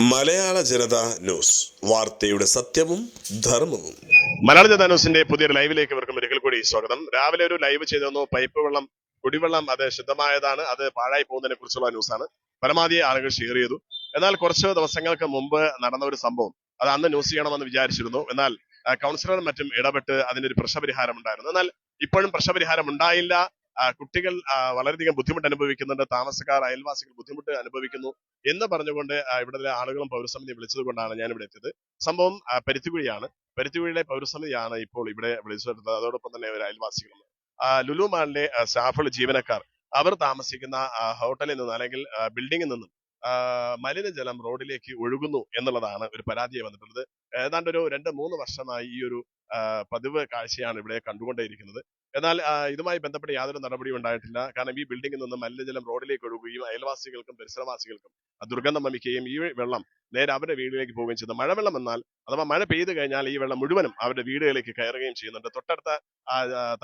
മലയാള ജനത news. വാർത്തയുടെ സത്യവും ധർമ്മവും. മലയാള ജനതാ ന്യൂസിന്റെ പുതിയൊരു ലൈവിലേക്ക് ഇവർക്കും ഒരിക്കൽ കൂടി സ്വാഗതം. രാവിലെ ഒരു ലൈവ് ചെയ്തു പൈപ്പ് വെള്ളം കുടിവെള്ളം അത് ശുദ്ധമായതാണ്. അത് പാഴായി പോകുന്നതിനെ കുറിച്ചുള്ള ന്യൂസാണ്. പരമാവധി ആളുകൾ ഷെയർ ചെയ്തു. എന്നാൽ കുറച്ച് ദിവസങ്ങൾക്ക് മുമ്പ് നടന്ന ഒരു സംഭവം. അത് അന്ന് ന്യൂസ് ചെയ്യണമെന്ന് വിചാരിച്ചിരുന്നു. എന്നാൽ കൗൺസിലറും മറ്റും ഇടപെട്ട് അതിനൊരു പ്രശ്നപരിഹാരം ഉണ്ടായിരുന്നു. എന്നാൽ ഇപ്പോഴും പ്രശ്നപരിഹാരം ഉണ്ടായില്ല. കുട്ടികൾ വളരെയധികം ബുദ്ധിമുട്ട് അനുഭവിക്കുന്നുണ്ട്. താമസക്കാർ അയൽവാസികൾ ബുദ്ധിമുട്ട് അനുഭവിക്കുന്നു എന്ന് പറഞ്ഞുകൊണ്ട് ഇവിടെ ആളുകളും പൗരസമിതി വിളിച്ചത് കൊണ്ടാണ് ഞാൻ ഇവിടെ എത്തിയത്. സംഭവം പരുത്തിക്കുഴിയാണ്. പരുത്തിക്കുഴിയിലെ പൗരസമിതിയാണ് ഇപ്പോൾ ഇവിടെ വിളിച്ചെടുത്തത് അതോടൊപ്പം തന്നെ ഒരു അയൽവാസികളും. ലുലു മാളിലെ സ്റ്റാഫുകൾ ജീവനക്കാർ അവർ താമസിക്കുന്ന ഹോട്ടലിൽ നിന്നും അല്ലെങ്കിൽ ബിൽഡിങ്ങിൽ നിന്നും മലിനജലം റോഡിലേക്ക് ഒഴുകുന്നു എന്നുള്ളതാണ് ഒരു പരാതിയായി വന്നിട്ടുള്ളത്. ഏതാണ്ട് ഒരു രണ്ട് മൂന്ന് വർഷമായി ഈ ഒരു പതിവ് കാഴ്ചയാണ് ഇവിടെ കണ്ടുകൊണ്ടേയിരിക്കുന്നത്. എന്നാൽ ഇതുമായി ബന്ധപ്പെട്ട് യാതൊരു നടപടിയും ഉണ്ടായിട്ടില്ല. കാരണം ഈ ബിൽഡിങ്ങിൽ നിന്ന് മലിനജലം റോഡിലേക്ക് ഒഴുകുകയും അയൽവാസികൾക്കും പരിസരവാസികൾക്കും ദുർഗന്ധം വമിക്കുകയും ഈ വെള്ളം നേരെ അവരുടെ വീടിലേക്ക് പോവുകയും ചെയ്യുന്നു. മഴവെള്ളം എന്നാൽ അഥവാ മഴ പെയ്തു കഴിഞ്ഞാൽ ഈ വെള്ളം മുഴുവനും അവരുടെ വീടുകളിലേക്ക് കയറുകയും ചെയ്യുന്നുണ്ട്. തൊട്ടടുത്ത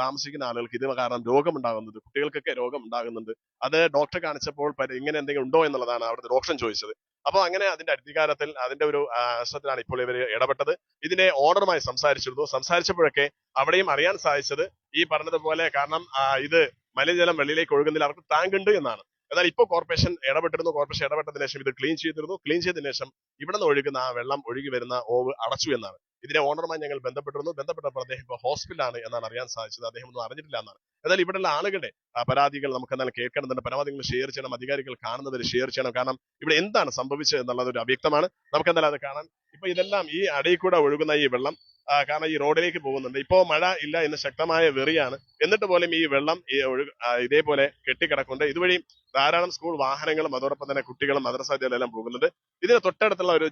താമസിക്കുന്ന ആളുകൾക്ക് ഇത് കാരണം രോഗമുണ്ടാകുന്നത് കുട്ടികൾക്കൊക്കെ രോഗം ഉണ്ടാകുന്നുണ്ട് അത് ഡോക്ടറെ കാണിച്ചപ്പോൾ ഇങ്ങനെ എന്തെങ്കിലും ഉണ്ടോ എന്നുള്ളതാണ് അവിടുത്തെ ഡോക്ടർ ചോദിച്ചത്. അപ്പോൾ അങ്ങനെ അതിന്റെ അധികാരത്തിൽ അതിന്റെ ഒരു ആ, ആശ്രയത്തിലാണ് ഇപ്പോൾ ഇവർ ഇടപെട്ടത്. ഇതിനെ ഓണറുമായി സംസാരിച്ചിരുന്നു. സംസാരിച്ചപ്പോഴൊക്കെ അവിടെയും അറിയാൻ സാധിച്ചത് ഈ പറഞ്ഞതുപോലെ കാരണം ഇത് മലിനജലം വെള്ളിയിലേക്ക് ഒഴുകുന്നതിൽ അവർക്ക് ടാങ്ക് ഉണ്ട് എന്നാണ്. എന്നാൽ ഇപ്പോൾ കോർപ്പറേഷൻ ഇടപെട്ടിരുന്നു കോർപ്പറേഷൻ ഇടപെട്ടതിന് ശേഷം ഇത് ക്ലീൻ ചെയ്തിരുന്നു. ക്ലീൻ ചെയ്തതിനു ശേഷം ഇവിടെ നിന്ന് ഒഴുകുന്ന ആ വെള്ളം ഒഴുകി വരുന്ന ഓവ് അടച്ചു എന്നാണ്. ഇതിനെ ഓണറുമായി ഞങ്ങൾ ബന്ധപ്പെട്ടിരുന്നു. ബന്ധപ്പെട്ടപ്പോൾ അദ്ദേഹം ഇപ്പോൾ ഹോസ്പിറ്റലാണ് എന്നാണ് അറിയാൻ സാധിച്ചത്. അദ്ദേഹം ഒന്നും അറിഞ്ഞിട്ടില്ല എന്നാണ്. എന്നാൽ ഇവിടെയുള്ള ആളുകളുടെ പരാതികൾ നമുക്ക് എന്നാൽ കേൾക്കണം പരാതികൾ ഷെയർ ചെയ്യണം അധികാരികൾ കാണുന്നവർ ഷെയർ ചെയ്യണം. കാരണം ഇവിടെ എന്താണ് സംഭവിച്ചത് എന്നുള്ളത് ഒരു അവ്യക്തമാണ്. നമുക്ക് എന്തായാലും അത് കാണാൻ ഇപ്പൊ ഇതെല്ലാം ഈ അടിയിൽ കൂടെ ഒഴുകുന്ന ഈ വെള്ളം കാരണം ഈ റോഡിലേക്ക് പോകുന്നുണ്ട്. ഇപ്പോ മഴ ഇല്ല ഇന്ന് ശക്തമായ വെറിയാണ്. എന്നിട്ട് പോലും ഈ വെള്ളം ഇതേപോലെ കെട്ടിക്കിടക്കുന്നുണ്ട്. ഇതുവഴി ധാരാളം സ്കൂൾ വാഹനങ്ങളും അതോടൊപ്പം തന്നെ കുട്ടികളും മദ്രസാധ്യതയെല്ലാം പോകുന്നുണ്ട്. ഇതിന് തൊട്ടടുത്തുള്ള ഒരു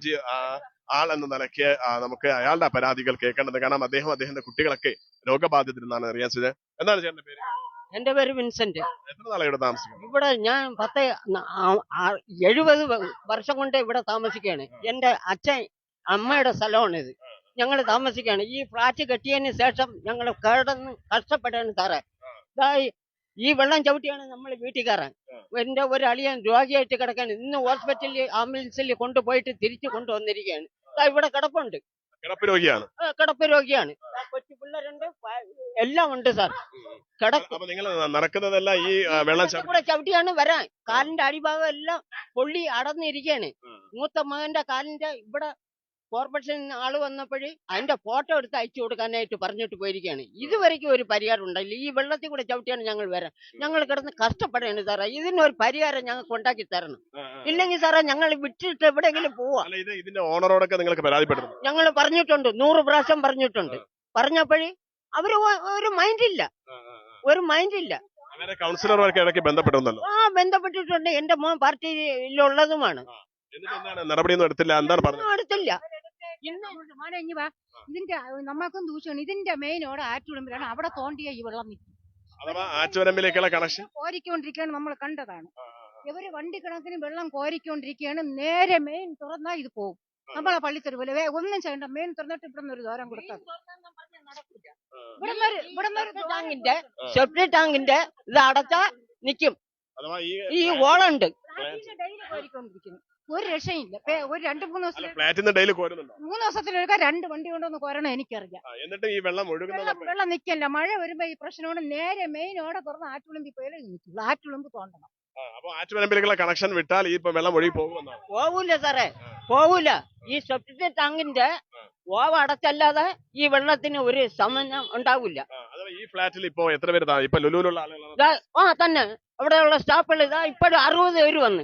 ആൾ എന്ന നിലയ്ക്ക് നമുക്ക് അയാളുടെ പരാതികൾ കേൾക്കേണ്ടത് കാരണം അദ്ദേഹം അദ്ദേഹത്തിന്റെ കുട്ടികളൊക്കെ രോഗബാധിതരെന്നാണ് അറിയാൻ ചെയ്തത്. എന്താണ് ചേട്ടന്റെ പേര്? എന്റെ പേര് വിൻസെന്റ്. എത്ര നാളെ ഇവിടെ ഇവിടെ ഞാൻ പത്ത് എഴുപത് വർഷം കൊണ്ട് ഇവിടെ താമസിക്കുകയാണ്. എന്റെ അച്ഛൻ അമ്മയുടെ സ്ഥലമാണ് ഇത് ഞങ്ങൾ താമസിക്കുകയാണ്. ഈ ഫ്ലാറ്റ് കെട്ടിയതിന് ശേഷം ഞങ്ങൾ കിടന്ന് കഷ്ടപ്പെട്ടാണ് സാറേ. ഈ- വെള്ളം ചവിട്ടിയാണ് നമ്മൾ വീട്ടിൽ കയറാൻ എന്റെ ഒരു അളിയൻ രോഗിയായിട്ട് കിടക്കാൻ ഇന്ന് ഹോസ്പിറ്റലിൽ ആംബുലൻസിൽ കൊണ്ടുപോയിട്ട് തിരിച്ചു കൊണ്ടുവന്നിരിക്കുകയാണ്. ഇവിടെ കിടപ്പുണ്ട്. കിടപ്പ് രോഗിയാണ്. കിടപ്പ് രോഗിയാണ്. കൊച്ചു പിള്ളേരുണ്ട്. എല്ലാം ഉണ്ട് സാർ. കിടപ്പ്. നിങ്ങൾ നടക്കുന്നതെല്ലാം ഈ വെള്ളം കൂടെ ചവിട്ടിയാണ് വരാൻ. കാലിന്റെ അടിഭാഗം എല്ലാം പൊള്ളി അടന്നിരിക്കുകയാണ്. മൂത്ത മകന്റെ കാലിന്റെ ഇവിടെ കോർപ്പറേഷൻ ആൾ വന്നപ്പോഴ് അതിന്റെ ഫോട്ടോ എടുത്ത് അയച്ചു കൊടുക്കാനായിട്ട് പറഞ്ഞിട്ട് പോയിരിക്കുകയാണ്. ഇതുവരെയ്ക്കും ഒരു പരിഹാരം ഉണ്ടായില്ല. ഈ വെള്ളത്തിൽ കൂടെ ചവിട്ടിയാണ് ഞങ്ങൾ വരാൻ ഞങ്ങൾ കിടന്ന് കഷ്ടപ്പെടുകയാണ് സാറേ. ഇതിനൊരു പരിഹാരം ഞങ്ങൾക്ക് ഉണ്ടാക്കി തരണം. ഇല്ലെങ്കിൽ സാറേ ഞങ്ങൾ വിട്ടിട്ട് എവിടെയെങ്കിലും പോവാ. ഇതിന്റെ ഓണറോടൊക്കെ നിങ്ങൾക്ക് ഞങ്ങൾ പറഞ്ഞിട്ടുണ്ട്. നൂറ് പ്രാവശ്യം പറഞ്ഞിട്ടുണ്ട്. പറഞ്ഞപ്പോഴ് അവർ ഒരു മൈൻഡ് ഇല്ല ഒരു മൈൻഡ് ഇല്ല അങ്ങനെ കൗൺസിലർമാർക്ക് ഇടയ്ക്ക് ആ ബന്ധപ്പെട്ടിട്ടുണ്ട്. എന്റെ മോൻ പാർട്ടിയിലുള്ളതുമാണ്. നടപടിയൊന്നും എടുത്തില്ല. എന്താണ് പറഞ്ഞത്? എടുത്തില്ല. ഇന്ന് ഇങ്ങോട്ട് മോനെ വാ ഇതിന്റെ നമ്മൾക്കും ദൂഷ്യമാണ് ഇതിന്റെ മെയിനോട് ആറ്റുവിടുമ്പോഴാണ് അവിടെ തോണ്ടിയ ഈ വെള്ളം നിൽക്കും. അഥവാ ആറ്റുവരമ്പിലേക്കുള്ള കണക്ഷൻ കോരിക്കൊണ്ടിരിക്കുകയാണ് നമ്മൾ കണ്ടതാണ്. ഇവർ വണ്ടി കണക്കിന് വെള്ളം കോരിക്കൊണ്ടിരിക്കുകയാണ് നേരെ മെയിൻ തുറന്നാൽ ഇത് പോകും. നമ്മളെ പള്ളിത്തെരുവിൽ. ഒന്നും ചെയ്യണ്ട. മെയിൻ തുറന്നിട്ട് ഇവിടെ നിന്ന് ഒരു ദൂരം സെപ്റ്റി ടാങ്കിന്റെ സെപ്റ്റി ടാങ്കിന്റെ ഇത് അടച്ചാ നിക്കും. അഥവാ ഈ ഈ ഓളുണ്ട് ഡെയിലി കോരിക്കൊണ്ടിരിക്കുന്നു. ഒരു രക്ഷയില്ല ഒരു രണ്ട് മൂന്ന് ദിവസം ഫ്ലാറ്റിൽ നിന്ന് ഡെയിലി കോരുന്നുണ്ടോ? മൂന്ന് ദിവസത്തിലൊരുക്ക രണ്ട് വണ്ടി കൊണ്ടൊന്ന് കോരണം എനിക്കറിയാം. എന്നിട്ട് ഈ വെള്ളം ഒഴുകുന്ന വെള്ളം നിൽക്കില്ല നിക്കല്ല. മഴ വരുമ്പോ ഈ പ്രശ്നമാണ്. നേരെ മെയിൻ ഓടെ തുറന്ന് ആറ്റുളിമ്പി പോയാലേ നിൽക്കുള്ളൂ. ആറ്റുളിമ്പ് തോണ്ടണം. അപ്പൊ ആറ്റുവരമ്പിലേക്കുള്ള കണക്ഷൻ വിട്ടാൽ ഈ വെള്ളം ഒഴുകി പോകുമെന്നാണ്. പോവൂല സാറേ പോകൂല ഈ സെപ്റ്റി ടാങ്കിന്റെ ഓവ അടച്ചല്ലാതെ ഈ വെള്ളത്തിന് ഒരു സമന്വയം ഉണ്ടാവില്ല. ഈ ഫ്ലാറ്റിൽ ഇപ്പൊ എത്ര പേര് ഇപ്പൊ ലുലുവിലുള്ള ആളുകളാണ്. ആ തന്നെ. അവിടെയുള്ള സ്റ്റാഫുകൾ ഇതാ ഇപ്പോഴും അറുപത് പേര് വന്ന്.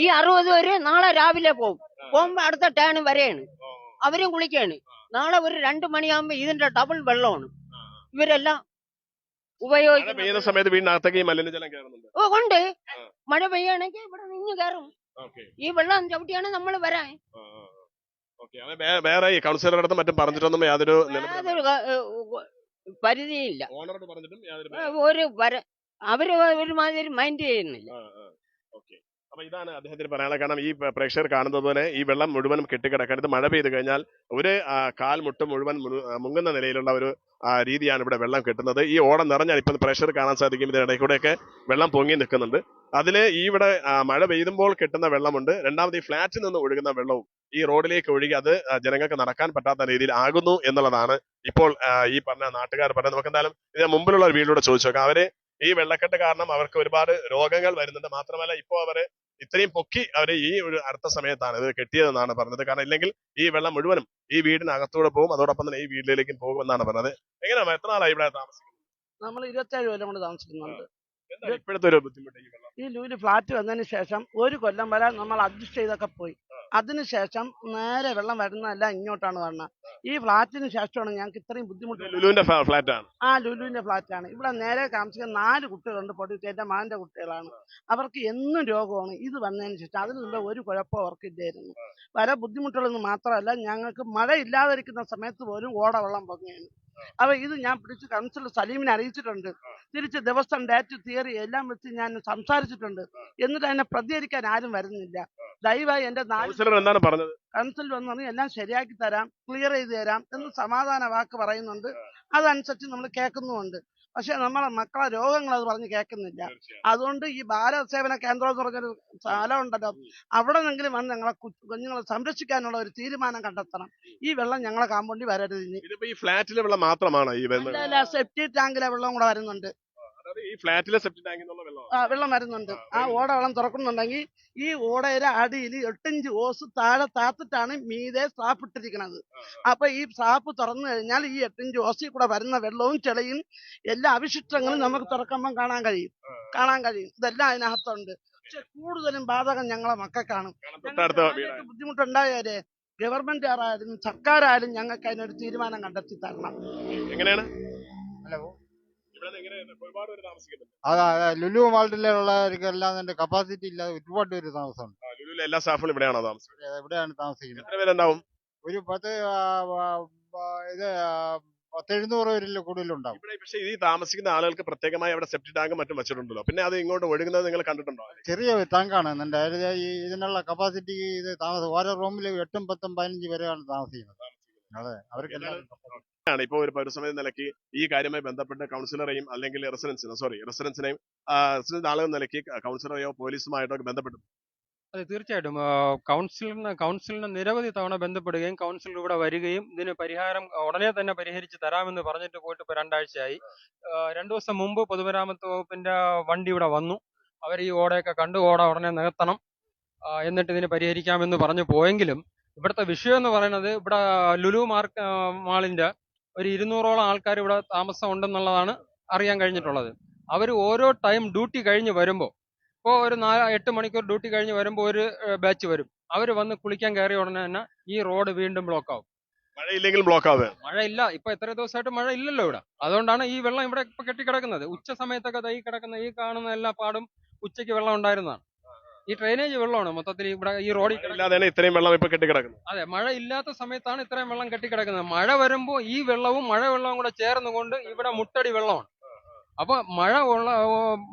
ഈ അറുപത് പേര് നാളെ രാവിലെ പോകും. പോകുമ്പോ അടുത്ത ടേൺ വരെയാണ്. അവരും കുളിക്കാണ്. നാളെ ഒരു രണ്ടു മണിയാകുമ്പോ ഇതിന്റെ ഡബിൾ വെള്ളമാണ്. ഇവരെല്ലാം ഉപയോഗിക്കുന്നത്. പെയ്യുന്ന സമയത്ത് വീടിനകത്തേക്ക് ഈ മലിനജലം കയറുന്നുണ്ട്. ഓ കൊണ്ട് മഴ പെയ്യുകയാണെങ്കിൽ ഇവിടെ നിന്ന് കയറും. ഈ വെള്ളം ചവിട്ടിയാണ് നമ്മൾ വരാൻ. വേറെ ഈ കൗൺസിലറുടെ അടുത്ത് മറ്റും പറഞ്ഞിട്ടൊന്നും യാതൊരു പരിധിയില്ല. ഒരു വര അവർ ഒരുമാതിരി മൈൻഡ് ചെയ്യുന്നില്ല. അപ്പൊ ഇതാണ് അദ്ദേഹത്തിന് പറയാനുള്ളത്. കാരണം ഈ പ്ര- പ്രേക്ഷകർ കാണുന്നത് പോലെ ഈ വെള്ളം മുഴുവനും കെട്ടിക്കിടക്കരുത് മഴ പെയ്തു കഴിഞ്ഞാൽ ഒരു കാൽ മുട്ട് മുഴുവൻ മുങ്ങുന്ന നിലയിലുള്ള ഒരു രീതിയാണ് ഇവിടെ വെള്ളം കെട്ടുന്നത്. ഈ ഓടം നിറഞ്ഞാൽ ഇപ്പം പ്രേക്ഷകർ കാണാൻ സാധിക്കും. ഇതിനിടയിൽ കൂടെയൊക്കെ വെള്ളം പൊങ്ങി നിൽക്കുന്നുണ്ട്. അതിൽ ഈ ഇവിടെ മഴ പെയ്തുമ്പോൾ കെട്ടുന്ന വെള്ളമുണ്ട്. രണ്ടാമത് ഈ ഫ്ലാറ്റിൽ നിന്ന് ഒഴുകുന്ന വെള്ളവും ഈ റോഡിലേക്ക് ഒഴുകി അത് ജനങ്ങൾക്ക് നടക്കാൻ പറ്റാത്ത രീതിയിൽ ആകുന്നു എന്നുള്ളതാണ് ഇപ്പോൾ ഈ പറഞ്ഞ നാട്ടുകാർ പറഞ്ഞത്. നമുക്ക് എന്തായാലും ഇതിന് മുമ്പിലുള്ള ഒരു വീടിലൂടെ ചോദിച്ചു നോക്കാം. അവർ ഈ വെള്ളക്കെട്ട് കാരണം അവർക്ക് ഒരുപാട് രോഗങ്ങൾ വരുന്നുണ്ട്. മാത്രമല്ല ഇപ്പോൾ അവർ ഇത്രയും പൊക്കി അവർ ഈ ഒരു അടുത്ത സമയത്താണ് ഇത് കെട്ടിയതെന്നാണ് പറഞ്ഞത്. കാരണം ഇല്ലെങ്കിൽ ഈ വെള്ളം മുഴുവനും ഈ വീടിനകത്തൂടെ പോകും. അതോടൊപ്പം തന്നെ ഈ വീട്ടിലേക്കും പോകുമെന്നാണ് പറഞ്ഞത്. എങ്ങനെയാണ്? എത്ര നാളായി ഇവിടെ താമസിക്കുന്നത്? നമ്മൾ ഇരുപത്തേഴ് കൊല്ലം കൊണ്ട് താമസിക്കുന്നുണ്ട്. ഇപ്പോഴത്തെ ഒരു ബുദ്ധിമുട്ട് ഈ ലൂൽ ഫ്ലാറ്റ് വന്നതിന് ശേഷം ഒരു കൊല്ലം വരെ നമ്മൾ അഡ്ജസ്റ്റ് ചെയ്തൊക്കെ പോയി. അതിനുശേഷം നേരെ വെള്ളം വരുന്നതല്ല ഇങ്ങോട്ടാണ് വരുന്നത് ഈ ഫ്ലാറ്റിന് ശേഷമാണ് ഞങ്ങൾക്ക് ഇത്രയും ഇത് ബുദ്ധിമുട്ട് ലുലുവിന്റെ ഫ്ലാറ്റ് ആണ് ആ ലുലുവിന്റെ ഫ്ലാറ്റാണ്. ഇവിടെ നേരെ താമസിക്കുന്ന നാല് കുട്ടികളുണ്ട്. പൊടിയിട്ട് എന്റെ മാന്റെ കുട്ടികളാണ്. അവർക്ക് എന്നും രോഗമാണ് ഇത് വന്നതിന് ശേഷം. അതിന് മുമ്പ് ഒരു കുഴപ്പം അവർക്കില്ലായിരുന്നു. വരെ ബുദ്ധിമുട്ടുകളൊന്നും മാത്രമല്ല ഞങ്ങൾക്ക് മഴ ഇല്ലാതിരിക്കുന്ന സമയത്ത് പോലും ഓടവെള്ളം വെള്ളം പൊങ്ങുകയാണ്. അപ്പൊ ഇത് ഞാൻ പിടിച്ച് കൗൺസിലർ സലീമിനെ അറിയിച്ചിട്ടുണ്ട്. തിരിച്ച് ദിവസം ഡേറ്റ് തിയറി എല്ലാം വെച്ച് ഞാൻ സംസാരിച്ചിട്ടുണ്ട്. എന്നിട്ട് അതിനെ പ്രതികരിക്കാൻ ആരും വരുന്നില്ല. ദയവായി എന്റെ എന്താണ് പറഞ്ഞത്? കൗൺസിൽ വന്ന് പറഞ്ഞ് എല്ലാം ശരിയാക്കി തരാം ക്ലിയർ ചെയ്ത് തരാം എന്ന് സമാധാന വാക്ക് പറയുന്നുണ്ട്. അതനുസരിച്ച് നമ്മൾ കേൾക്കുന്നുമുണ്ട്. പക്ഷെ നമ്മളെ മക്കളെ രോഗങ്ങൾ അത് പറഞ്ഞ് കേൾക്കുന്നില്ല. അതുകൊണ്ട് ഈ ബാലസേവന സേവന കേന്ദ്രം എന്ന് പറഞ്ഞൊരു സ്ഥലം ഉണ്ടല്ലോ അവിടെ നിന്നെങ്കിലും വന്ന് ഞങ്ങളെ കുഞ്ഞുങ്ങളെ സംരക്ഷിക്കാനുള്ള ഒരു തീരുമാനം കണ്ടെത്തണം. ഈ വെള്ളം ഞങ്ങളെ കാമ്പൗണ്ടിൽ വരരുത് ഇനി. ഈ ഫ്ലാറ്റിലെ വെള്ളം മാത്രമാണോ ഈ സെപ്റ്റി ടാങ്കിലെ വെള്ളം കൂടെ വരുന്നുണ്ട്. ഈ ഫ്ലാറ്റിലെ സെപ്റ്റി ടാങ്കിൽ നിന്നുള്ള വെള്ളം ആ, വെള്ളം വരുന്നുണ്ട്. ആ ഓട വെള്ളം തുറക്കുന്നുണ്ടെങ്കിൽ ഈ ഓടയുടെ അടിയിൽ എട്ടഞ്ച് ഓസ് താഴെ താത്തിട്ടാണ് മീതെ സ്ലാപ്പ് ഇട്ടിരിക്കുന്നത് അപ്പൊ ഈ സ്ലാപ്പ് തുറന്നു കഴിഞ്ഞാൽ ഈ എട്ടഞ്ച് ഓസിൽ കൂടെ വരുന്ന വെള്ളവും ചെളിയും എല്ലാ അവശിഷ്ടങ്ങളും നമുക്ക് തുറക്കുമ്പം കാണാൻ കഴിയും. കാണാൻ കഴിയും. ഇതെല്ലാം അതിനകത്തുണ്ട്. പക്ഷെ കൂടുതലും ബാധകം ഞങ്ങളെ മക്കൾക്കാണ്. കാണും ബുദ്ധിമുട്ടുണ്ടായാലേ ഗവൺമെന്റ് ആരായാലും സർക്കാരായാലും ഞങ്ങൾക്ക് അതിനൊരു തീരുമാനം കണ്ടെത്തി തരണം. എങ്ങനെയാണ്? ഹലോ. അതാ ലുലു മാൾട്ടിലുള്ളവർക്കെല്ലാം അതിന്റെ കപ്പാസിറ്റി ഇല്ലാതെ ഒരുപാട് പേര് താമസമുണ്ട്. ലുലുവിലെ എല്ലാ സ്റ്റാഫുകളും ഇവിടെയാണോ താമസിക്കുന്നത്? ഇവിടെയാണ് താമസിക്കുന്നത്. എത്ര പേരുണ്ടാവും? ഒരു പത്ത് ആ, ആ, ഇത് ആ, പത്തെഴുന്നൂറ് പേരിൽ കൂടുതലുണ്ടാവും. ഇവിടെ പക്ഷേ ഈ താമസിക്കുന്ന ആളുകൾക്ക് പ്രത്യേകമായി അവിടെ സെപ്റ്റി ടാങ്കും മറ്റും വെച്ചിട്ടുണ്ടല്ലോ. പിന്നെ അത് ഇങ്ങോട്ട് ഒഴുകുന്നത് നിങ്ങൾ കണ്ടിട്ടുണ്ടോ? ചെറിയ ടാങ്കാണ് ഈ ഇതിനുള്ള കപ്പാസിറ്റി ഇത് താമസം ഓരോ റൂമിൽ എട്ടും പത്തും പതിനഞ്ച് പേരെയാണ് താമസിക്കുന്നത്. അതെ അവർക്കെല്ലാം ആണ്. ഇപ്പോൾ ഒരു പൗരസമിതി നിലയ്ക്ക് ഈ കാര്യമായി ബന്ധപ്പെട്ട് കൗൺസിലറെയും അല്ലെങ്കിൽ റെസിഡൻസിനെ സോറി റെസിഡൻസിനെയും റെസിഡൻസ് ആളുകൾ നിലയ്ക്ക് കൗൺസിലറെയോ പോലീസുമായിട്ടോ ബന്ധപ്പെട്ടു. അതെ തീർച്ചയായിട്ടും. കൗൺസിലിന് കൗൺസിലിന് നിരവധി തവണ ബന്ധപ്പെടുകയും കൗൺസിൽ ഇവിടെ വരികയും ഇതിന് പരിഹാരം ഉടനെ തന്നെ പരിഹരിച്ച് തരാമെന്ന് പറഞ്ഞിട്ട് പോയിട്ട് ഇപ്പോൾ രണ്ടാഴ്ചയായി. രണ്ടു ദിവസം മുമ്പ് പൊതുമരാമത്ത് വകുപ്പിന്റെ വണ്ടി ഇവിടെ വന്നു. അവർ ഈ ഓടയൊക്കെ കണ്ടു. ഓട ഉടനെ നികത്തണം എന്നിട്ട് ഇതിന് പരിഹരിക്കാമെന്ന് പറഞ്ഞു പോയെങ്കിലും ഇവിടുത്തെ വിഷയം എന്ന് പറയുന്നത് ഇവിടെ ലുലു മാർക്ക് മാളിന്റെ ഒരു ഇരുന്നൂറോളം ആൾക്കാർ ഇവിടെ താമസം ഉണ്ടെന്നുള്ളതാണ് അറിയാൻ കഴിഞ്ഞിട്ടുള്ളത്. അവർ ഓരോ ടൈം ഡ്യൂട്ടി കഴിഞ്ഞ് വരുമ്പോൾ ഇപ്പോൾ ഒരു നാല് എട്ട് മണിക്കൂർ ഡ്യൂട്ടി കഴിഞ്ഞ് വരുമ്പോൾ ഒരു ബാച്ച് വരും. അവർ വന്ന് കുളിക്കാൻ കയറിയ ഉടനെ തന്നെ ഈ റോഡ് വീണ്ടും ബ്ലോക്ക് ആവും. മഴയില്ലെങ്കിൽ ബ്ലോക്ക് ആവുക മഴയില്ല. ഇപ്പൊ എത്ര ദിവസമായിട്ട് മഴ ഇല്ലല്ലോ ഇവിടെ. അതുകൊണ്ടാണ് ഈ വെള്ളം ഇവിടെ ഇപ്പൊ കെട്ടിക്കിടക്കുന്നത്. ഉച്ച സമയത്തൊക്കെ തൈ ഈ കിടക്കുന്ന ഈ കാണുന്ന എല്ലാ പാടും ഉച്ചയ്ക്ക് വെള്ളം ഉണ്ടായിരുന്നതാണ്. ഈ ഡ്രെയിനേജ് വെള്ളമാണ്. മൊത്തത്തിൽ ഇവിടെ ഈ റോഡിൽ ഇല്ലാതെയാണ് ഇത്രയും വെള്ളം ഇപ്പൊ കെട്ടിക്കിടക്കുന്നത്. അതെ മഴ ഇല്ലാത്ത സമയത്താണ് ഇത്രയും വെള്ളം കെട്ടിക്കിടക്കുന്നത്. മഴ വരുമ്പോൾ ഈ വെള്ളവും മഴ വെള്ളവും കൂടെ ചേർന്നുകൊണ്ട് ഇവിടെ മുട്ടടി വെള്ളമാണ്. അപ്പൊ മഴ ഉള്ള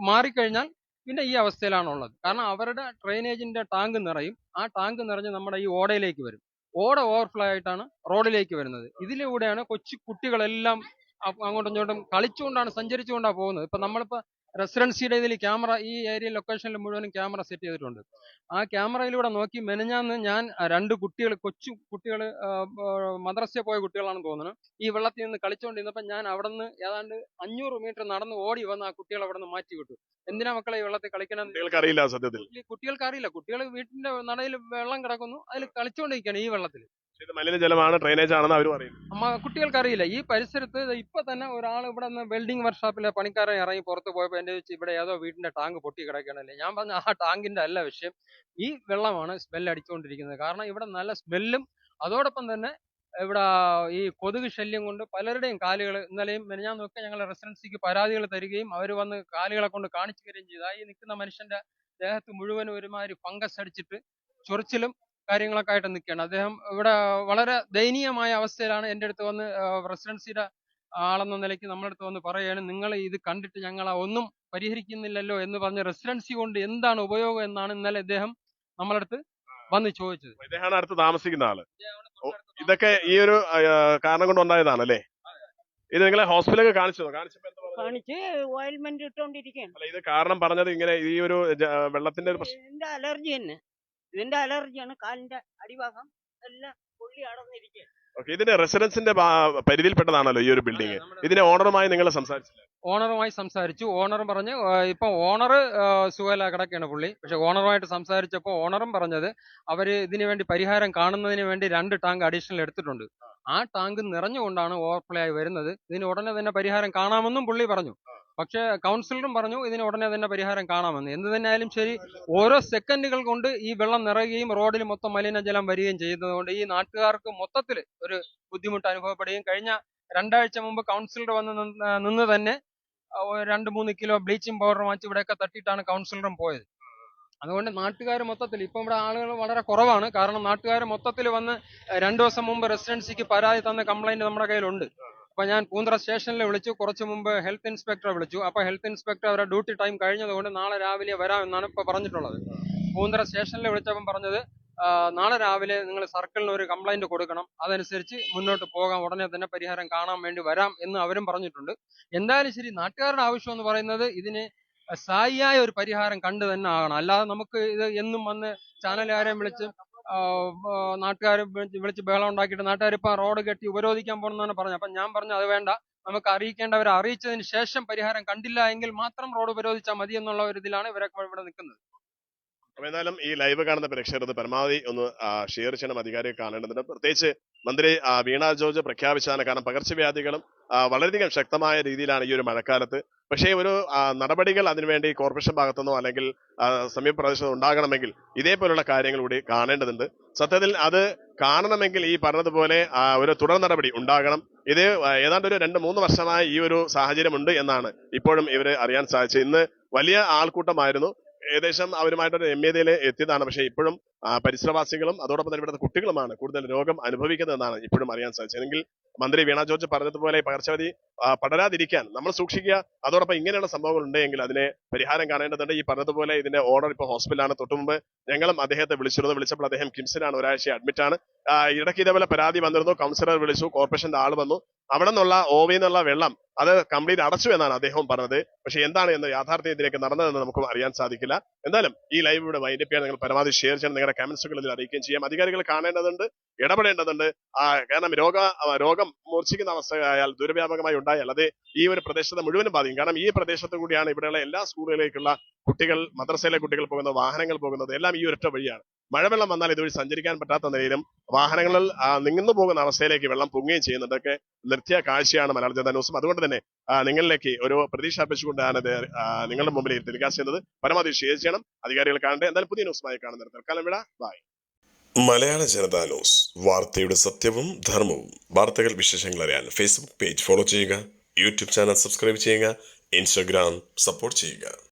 മാറിക്കഴിഞ്ഞാൽ പിന്നെ ഈ അവസ്ഥയിലാണുള്ളത്. കാരണം അവരുടെ ഡ്രെയിനേജിന്റെ ടാങ്ക് നിറയും. ആ ടാങ്ക് നിറഞ്ഞ് നമ്മുടെ ഈ ഓടയിലേക്ക് വരും. ഓട ഓവർഫ്ലോ ആയിട്ടാണ് റോഡിലേക്ക് വരുന്നത്. ഇതിലൂടെയാണ് കൊച്ചു കുട്ടികളെല്ലാം അങ്ങോട്ടും ഇങ്ങോട്ടും കളിച്ചുകൊണ്ടാണ് സഞ്ചരിച്ചുകൊണ്ടാണ് പോകുന്നത്. ഇപ്പൊ നമ്മളിപ്പോ റെസിഡൻസിയുടെ ഇതിൽ ക്യാമറ ഈ ഏരിയ ലൊക്കേഷനിൽ മുഴുവനും ക്യാമറ സെറ്റ് ചെയ്തിട്ടുണ്ട്. ആ ക്യാമറയിലൂടെ നോക്കി മെനഞ്ഞാന്ന് ഞാൻ രണ്ട് കുട്ടികൾ കൊച്ചു കുട്ടികൾ മദ്രസയിൽ പോയ കുട്ടികളാണെന്ന് തോന്നുന്നു. ഈ വെള്ളത്തിൽ നിന്ന് കളിച്ചുകൊണ്ടിരുന്നപ്പോൾ ഞാൻ അവിടെ നിന്ന് ഏതാണ്ട് അഞ്ഞൂറ് മീറ്റർ നടന്ന് ഓടി വന്ന് ആ കുട്ടികൾ അവിടെ നിന്ന് മാറ്റി വിട്ടു. എന്തിനാ മക്കളെ ഈ വെള്ളത്തിൽ കളിക്കണം അറിയില്ല സത്യത്തിൽ. കുട്ടികൾക്ക് അറിയില്ല കുട്ടികൾ വീട്ടിന്റെ നടയിൽ വെള്ളം കിടക്കുന്നു. അതിൽ കളിച്ചുകൊണ്ടിരിക്കുകയാണ് ഈ വെള്ളത്തിൽ. ഇത് മലിനജലമാണ് ഡ്രെയിനേജ് ആണെന്ന് അവർ പറയും കുട്ടികൾക്ക് അറിയില്ല ഈ പരിസരത്ത് ഇപ്പൊ തന്നെ ഒരാൾ ഇവിടെ നിന്ന് വെൽഡിംഗ് വർക്ക്ഷോപ്പിലെ പണിക്കാരൻ ഇറങ്ങി പുറത്ത് പോയപ്പോൾ എന്റെ ചോദിച്ചു ഇവിടെ ഏതോ വീടിന്റെ ടാങ്ക് പൊട്ടി കിടക്കണല്ലേ ഞാൻ പറഞ്ഞ ആ ടാങ്കിന്റെ അല്ല വിഷയം. ഈ വെള്ളമാണ് സ്മെൽ അടിച്ചുകൊണ്ടിരിക്കുന്നത് കാരണം ഇവിടെ നല്ല സ്മെല്ലും അതോടൊപ്പം തന്നെ ഇവിടെ ഈ കൊതുക് ശല്യം കൊണ്ട് പലരുടെയും കാലുകൾ ഇന്നലെയും മെനഞ്ഞാന്നൊക്കെ ഞങ്ങൾ റെസിഡൻസിക്ക് പരാതികൾ തരികയും അവർ വന്ന് കാലുകളെ കൊണ്ട് കാണിച്ചു തരികയും ചെയ്തു. ഈ നിൽക്കുന്ന മനുഷ്യന്റെ ദേഹത്ത് മുഴുവനും ഒരുമാതിരി ഫംഗസ് അടിച്ചിട്ട് ചൊറിച്ചിലും കാര്യങ്ങളൊക്കെ ആയിട്ട് നിൽക്കുകയാണ് അദ്ദേഹം ഇവിടെ വളരെ ദയനീയമായ അവസ്ഥയിലാണ് എന്റെ അടുത്ത് വന്ന് റെസിഡൻസിയുടെ ആളെന്ന നിലയ്ക്ക് നമ്മുടെ അടുത്ത് വന്ന് പറയുകയാണ് നിങ്ങൾ ഇത് കണ്ടിട്ട് ഞങ്ങൾ ഒന്നും പരിഹരിക്കുന്നില്ലല്ലോ എന്ന് പറഞ്ഞ് റെസിഡൻസി കൊണ്ട് എന്താണ് ഉപയോഗം എന്നാണ് ഇന്നലെ ഇദ്ദേഹം നമ്മളടുത്ത് വന്ന് ചോദിച്ചത്. ഇദ്ദേഹമാണ് അടുത്ത് താമസിക്കുന്ന ആൾ. ഇതൊക്കെ ഈ ഒരു കാരണം കൊണ്ട് ഉണ്ടായതാണ് അല്ലേ ഇത് നിങ്ങളെ ഹോസ്പിറ്റലൊക്കെ കാണിച്ചോ? കാണിച്ച് ഓയിൽമെന്റ് ഇട്ടോണ്ടിരിക്കുകയാണ് അല്ല ഇത് കാരണം പറഞ്ഞത് ഇങ്ങനെ ഈ ഒരു വെള്ളത്തിന്റെ ഒരു പ്രശ്നം അലർജി തന്നെ. ഇതിന്റെ അലർജിയാണ് കാലിന്റെ അടിഭാഗം എല്ലാം പൊള്ളി അടർന്നിരിക്കുക ഓക്കെ ഇതിന്റെ റെസിഡൻസിന്റെ പരിധിയിൽപ്പെട്ടതാണല്ലോ ഈ ഒരു ബിൽഡിംഗ് ഇതിന്റെ ഓണറുമായി നിങ്ങൾ സംസാരിച്ചില്ല? ഓണറുമായി സംസാരിച്ചു. ഓണറും പറഞ്ഞ് ഇപ്പൊ ഓണർ സുഖല കിടക്കുകയാണ് പുള്ളി. പക്ഷെ ഓണറുമായിട്ട് സംസാരിച്ചപ്പോൾ ഓണറും പറഞ്ഞത് അവർ ഇതിനു വേണ്ടി പരിഹാരം കാണുന്നതിന് വേണ്ടി രണ്ട് ടാങ്ക് അഡീഷണൽ എടുത്തിട്ടുണ്ട്. ആ. ടാങ്ക് നിറഞ്ഞുകൊണ്ടാണ് ഓവർഫ്ലോ ആയി വരുന്നത്. ഇതിന് ഉടനെ തന്നെ പരിഹാരം കാണാമെന്നും പുള്ളി പറഞ്ഞു. പക്ഷേ കൗൺസിലറും പറഞ്ഞു ഇതിന് ഉടനെ തന്നെ പരിഹാരം കാണാമെന്ന്. എന്ത് തന്നെയായാലും ശരി ഓരോ സെക്കൻഡുകൾ കൊണ്ട് ഈ വെള്ളം നിറയുകയും റോഡിൽ മൊത്തം മലിനജലം വരികയും ചെയ്യുന്നതുകൊണ്ട് ഈ നാട്ടുകാർക്ക് മൊത്തത്തിൽ ഒരു ബുദ്ധിമുട്ട് അനുഭവപ്പെടുകയും കഴിഞ്ഞ രണ്ടാഴ്ച മുമ്പ് കൗൺസിലർ വന്ന് നിന്ന് തന്നെ രണ്ട് മൂന്ന് കിലോ ബ്ലീച്ചിങ് പൗഡർ വാങ്ങിച്ച് ഇവിടെയൊക്കെ തട്ടിയിട്ടാണ് കൗൺസിലറും പോയത്. അതുകൊണ്ട് നാട്ടുകാർ മൊത്തത്തിൽ ഇപ്പം ഇവിടെ ആളുകൾ വളരെ കുറവാണ്. കാരണം നാട്ടുകാർ മൊത്തത്തിൽ വന്ന് രണ്ടു ദിവസം മുമ്പ് റെസിഡൻസിക്ക് പരാതി തന്ന കംപ്ലൈന്റ് നമ്മുടെ കയ്യിലുണ്ട്. അപ്പൊ ഞാൻ പൂന്തറ സ്റ്റേഷനിൽ വിളിച്ചു. കുറച്ച് മുമ്പ് ഹെൽത്ത് ഇൻസ്പെക്ടറെ വിളിച്ചു. അപ്പോൾ ഹെൽത്ത് ഇൻസ്പെക്ടർ അവരുടെ ഡ്യൂട്ടി ടൈം കഴിഞ്ഞതുകൊണ്ട് നാളെ രാവിലെ വരാമെന്നാണ് ഇപ്പൊ പറഞ്ഞിട്ടുള്ളത്. പൂന്തറ സ്റ്റേഷനിൽ വിളിച്ചപ്പം പറഞ്ഞത് നാളെ രാവിലെ നിങ്ങൾ സർക്കിളിന് ഒരു കംപ്ലൈന്റ് കൊടുക്കണം. അതനുസരിച്ച് മുന്നോട്ട് പോകാം. ഉടനെ തന്നെ പരിഹാരം കാണാൻ വേണ്ടി വരാം എന്ന് അവരും പറഞ്ഞിട്ടുണ്ട്. എന്തായാലും ശരി നാട്ടുകാരുടെ ആവശ്യം എന്ന് പറയുന്നത് ഇതിന് സായിയായ ഒരു പരിഹാരം കണ്ടു തന്നെ ആകണം. അല്ലാതെ നമുക്ക് ഇത് എന്നും വന്ന് ചാനലുകാരെ വിളിച്ച് നാട്ടുകാർ വിളിച്ച് ബഹളം ഉണ്ടാക്കിയിട്ട് നാട്ടുകാർ ഇപ്പം റോഡ് കെട്ടി ഉപരോധിക്കാൻ പോകണമെന്നാണ് പറഞ്ഞത് അപ്പം ഞാൻ പറഞ്ഞു അത് വേണ്ട. നമുക്ക് അറിയിക്കേണ്ടവരെ അറിയിച്ചതിന് ശേഷം പരിഹാരം കണ്ടില്ല എങ്കിൽ മാത്രം റോഡ് ഉപരോധിച്ചാൽ മതി എന്നുള്ള ഒരു ഇതിലാണ് ഇവരൊക്കെ ഇവിടെ നിൽക്കുന്നത്. അപ്പൊ എന്തായാലും ഈ ലൈവ് കാണുന്ന പ്രേക്ഷകർ പരമാവധി ഒന്ന് ഷെയർ ചെയ്യണം അധികാരിയെ കാണേണ്ടതുണ്ട്. പ്രത്യേകിച്ച് മന്ത്രി വീണ ജോർജ് പ്രഖ്യാപിച്ചാണ് കാരണം പകർച്ചവ്യാധികളും വളരെയധികം ശക്തമായ രീതിയിലാണ് ഈ ഒരു മഴക്കാലത്ത്. പക്ഷേ ഒരു നടപടികൾ അതിനുവേണ്ടി കോർപ്പറേഷൻ ഭാഗത്തുനിന്നോ അല്ലെങ്കിൽ സമീപപ്രദേശത്ത് സമീപ പ്രദേശത്തോ ഉണ്ടാകണമെങ്കിൽ ഇതേപോലുള്ള കാര്യങ്ങൾ കൂടി കാണേണ്ടതുണ്ട്. സത്യത്തിൽ അത് കാണണമെങ്കിൽ ഈ പറഞ്ഞതുപോലെ ഒരു തുടർ നടപടി ഉണ്ടാകണം. ഇത് ഏതാണ്ട് ഒരു രണ്ട് മൂന്ന് വർഷമായി ഈ ഒരു സാഹചര്യമുണ്ട് എന്നാണ് ഇപ്പോഴും ഇവർ അറിയാൻ സാധിച്ചത്. ഇന്ന് വലിയ ആൾക്കൂട്ടമായിരുന്നു. ഏകദേശം അവരുമായിട്ടൊരു എതിയിൽ എത്തിയതാണ്. പക്ഷേ ഇപ്പോഴും പരിസരവാസികളും അതോടൊപ്പം തന്നെ ഇവിടുത്തെ കുട്ടികളുമാണ് കൂടുതൽ രോഗം അനുഭവിക്കുന്നതെന്നാണ് ഇപ്പോഴും അറിയാൻ സാധിച്ചത്. എങ്കിൽ മന്ത്രി വീണ ജോർജ് പറഞ്ഞതുപോലെ പകർച്ചവ്യാധി പടരാതിരിക്കാൻ. നമ്മൾ സൂക്ഷിക്കുക. അതോടൊപ്പം ഇങ്ങനെയുള്ള സംഭവങ്ങൾ ഉണ്ടെങ്കിൽ അതിനെ പരിഹാരം കാണേണ്ടതുണ്ട്. ഈ പറഞ്ഞതുപോലെ ഇതിന്റെ ഓർഡർ ഇപ്പോൾ ഹോസ്പിറ്റലാണ് തൊട്ടു മുമ്പ് ഞങ്ങളും അദ്ദേഹത്തെ വിളിച്ചിരുന്നു. വിളിച്ചപ്പോൾ അദ്ദേഹം കിംസിലാണ് ഒരാഴ്ച അഡ്മിറ്റ് ആണ്. ഇടയ്ക്ക് ഇതേപോലെ പരാതി വന്നിരുന്നു. കൗൺസിലർ വിളിച്ചു. കോർപ്പറേഷന്റെ ആൾ വന്നു. അവിടെ നിന്നുള്ള ഓവയിൽ നിന്നുള്ള വെള്ളം അത് കംപ്ലീറ്റ് അടച്ചു എന്നാണ് അദ്ദേഹം പറഞ്ഞത്. പക്ഷെ എന്താണ് എന്ന് യാഥാർത്ഥ്യം ഇതിലേക്ക് നടന്നതെന്ന് നമുക്ക് അറിയാൻ സാധിക്കില്ല. എന്തായാലും ഈ ലൈവ് ഇവിടെ വൈൻഡപ്പ് ചെയ്യാൻ നിങ്ങൾ പരമാവധി ഷെയർ ചെയ്യണം. നിങ്ങളുടെ കമന്റ്സുകളിൽ അറിയിക്കുകയും ചെയ്യാം. അധികാരികൾ കാണേണ്ടതുണ്ട് ഇടപെടേണ്ടതുണ്ട്. കാരണം രോഗ രോഗം മൂർച്ഛിക്കുന്ന അവസ്ഥയായാൽ ദുരവ്യാപകമായി ഉണ്ടായാൽ അത് ഈ ഒരു പ്രദേശത്തെ മുഴുവനും ബാധിക്കും. കാരണം ഈ പ്രദേശത്ത് കൂടിയാണ് ഇവിടെയുള്ള എല്ലാ സ്കൂളുകളിലേക്കുള്ള കുട്ടികൾ മദ്രസയിലെ കുട്ടികൾ പോകുന്ന വാഹനങ്ങൾ പോകുന്നത് എല്ലാം ഈ ഒരൊറ്റ വഴിയാണ്. മഴവെള്ളം വന്നാൽ ഇതുവഴി സഞ്ചരിക്കാൻ പറ്റാത്ത നിലയിലും വാഹനങ്ങളിൽ നിങ്ങുന്നു പോകുന്ന അവസ്ഥയിലേക്ക് വെള്ളം പൊങ്ങുകയും ചെയ്യുന്നുണ്ട്. ഇതൊക്കെ നിർത്തിയ കാഴ്ചയാണ് മലയാള ജനതാ ന്യൂസും. അതുകൊണ്ട് തന്നെ നിങ്ങളിലേക്ക് ഒരു പ്രതീക്ഷ അർപ്പിച്ചുകൊണ്ടാണ് ഇത് നിങ്ങളുടെ മുമ്പിൽ ടെലികാസ്റ്റ് ചെയ്യുന്നത്. പരമാവധി ചെയ്യണം. അധികാരികൾ കാണട്ടെ. എന്തായാലും പുതിയ ന്യൂസുമായി കാണുന്നത് തൽക്കാലം വിട. ബൈ. Malayala Janata news. വാർത്തയുടെ സത്യവും ധർമ്മവും. വാർത്തകൾ വിശേഷങ്ങൾ അറിയാൻ ഫേസ്ബുക്ക് പേജ് ഫോളോ ചെയ്യുക യൂട്യൂബ് ചാനൽ സബ്സ്ക്രൈബ് ചെയ്യുക ഇൻസ്റ്റഗ്രാം സപ്പോർട്ട് ചെയ്യുക.